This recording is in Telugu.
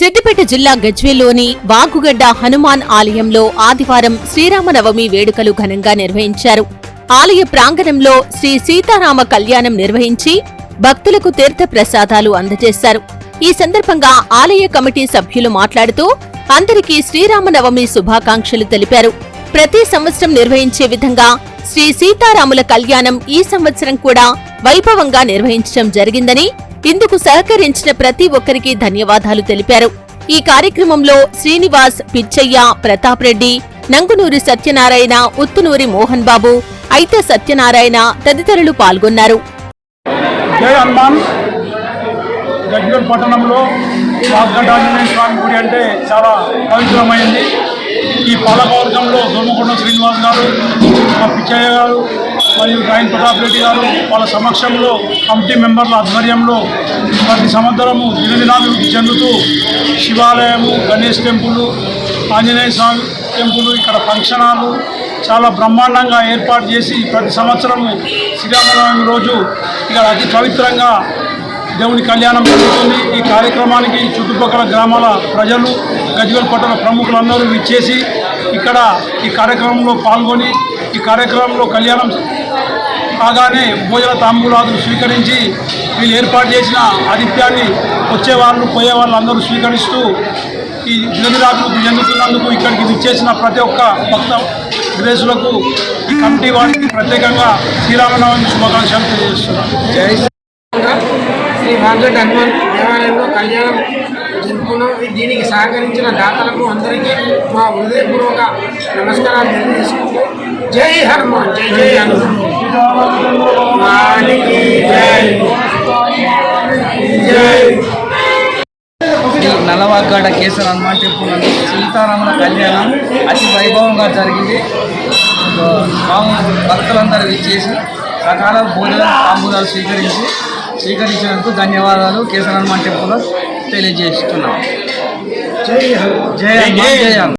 సిద్దిపేట జిల్లా గజ్వేల్లోని వాగుగడ్డ హనుమాన్ ఆలయంలో ఆదివారం శ్రీరామనవమి వేడుకలు ఘనంగా నిర్వహించారు. ఆలయ ప్రాంగణంలో శ్రీ సీతారామ కళ్యాణం నిర్వహించి భక్తులకు తీర్థ ప్రసాదాలు అందజేశారు. ఈ సందర్భంగా ఆలయ కమిటీ సభ్యులు మాట్లాడుతూ అందరికీ శ్రీరామనవమి శుభాకాంక్షలు తెలిపారు. ప్రతి సంవత్సరం నిర్వహించే విధంగా శ్రీ సీతారాముల కళ్యాణం ఈ సంవత్సరం కూడా వైభవంగా నిర్వహించడం జరిగిందని ఇందుకు సహకరించిన ప్రతి ఒక్కరికి ధన్యవాదాలు తెలిపారు. ఈ కార్యక్రమంలో శ్రీనివాస్ పిచ్చయ్య ప్రతాప్ రెడ్డి నంగునూరి సత్యనారాయణ ఉత్తునూరి మోహన్ బాబు ఐత సత్యనారాయణ తదితరులు పాల్గొన్నారు. జై హనుమాన్. గజ్వేల్ పట్టణంలో ఆంజనేయ స్వామి గుడి అంటే చాలా పవిత్రమైంది. ఈ పాలకవర్గంలో దొమ్మకొండ శ్రీనివాస్ గారు మా పిచ్చయ్య గారు మరియు గాయన్ ప్రతాప్ రెడ్డి గారు వాళ్ళ సమక్షంలో కమిటీ మెంబర్ల ఆధ్వర్యంలో ప్రతి సంవత్సరము దినదినాభివృద్ధి చెందుతూ శివాలయము గణేష్ టెంపుల్ ఆంజనేయ స్వామి టెంపుల్ ఇక్కడ ఫంక్షన్ హాలు చాలా బ్రహ్మాండంగా ఏర్పాటు చేసి ప్రతి సంవత్సరము శ్రీరామనవమి రోజు ఇక్కడ అతి పవిత్రంగా దేవుని కళ్యాణం జరుగుతుంది. ఈ కార్యక్రమానికి చుట్టుపక్కల గ్రామాల ప్రజలు గజ్వేల్ పట్టణ ప్రముఖులందరూ విచ్చేసి ఇక్కడ ఈ కార్యక్రమంలో పాల్గొని ఈ కార్యక్రమంలో కళ్యాణం కాగానే భోజన తాంబూలాదులు స్వీకరించి వీళ్ళు ఏర్పాటు చేసిన ఆతిథ్యాన్ని వచ్చే వాళ్ళు పోయే వాళ్ళు అందరూ స్వీకరిస్తూ ఈ దినదినాభివృద్ధి చెందుతున్నందుకు ఇక్కడికి విచ్చేసిన ప్రతి ఒక్క భక్త విదేశులకు కమిటీ వారికి ప్రత్యేకంగా శ్రీరామనవమి శుభాకాంక్షలు తెలియజేస్తున్నాను శ్రీ వాగడ్ హనుమాన్ దేవాలయంలో కళ్యాణం జరుపుకున్నాం. దీనికి సహకరించిన దాతలకు అందరికీ మా హృదయపూర్వక నమస్కారాలు తెలియజేసుకుంటూ జై హనుమాన్ జై జై హనుమాన్. నల్లవాగ్గడ కేసర హనుమాన్ టెంపుల్ నందు సీతారాముల కళ్యాణం అతి వైభవంగా జరిగింది. మాము భక్తులందరూ విచ్చేసి రకాల భోజన తాంబూలాలు స్వీకరించి స్వీకరించినందుకు ధన్యవాదాలు కేసర హనుమాన్ టెంపుల్లో తెలియజేస్తున్నాం. జై హనుమాన్, జై హనుమాన్, జై హనుమాన్.